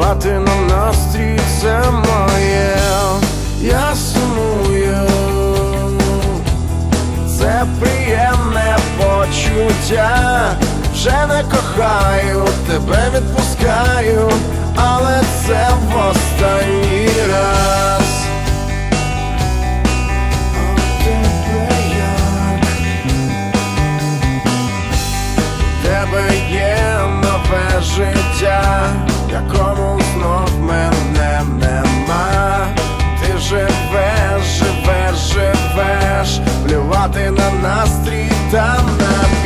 Впливати на настрій це моє, я сумую, це приємне почуття, вже не кохаю, тебе відпускаю, але це вас. Живеш, живеш, плювати на настрій та на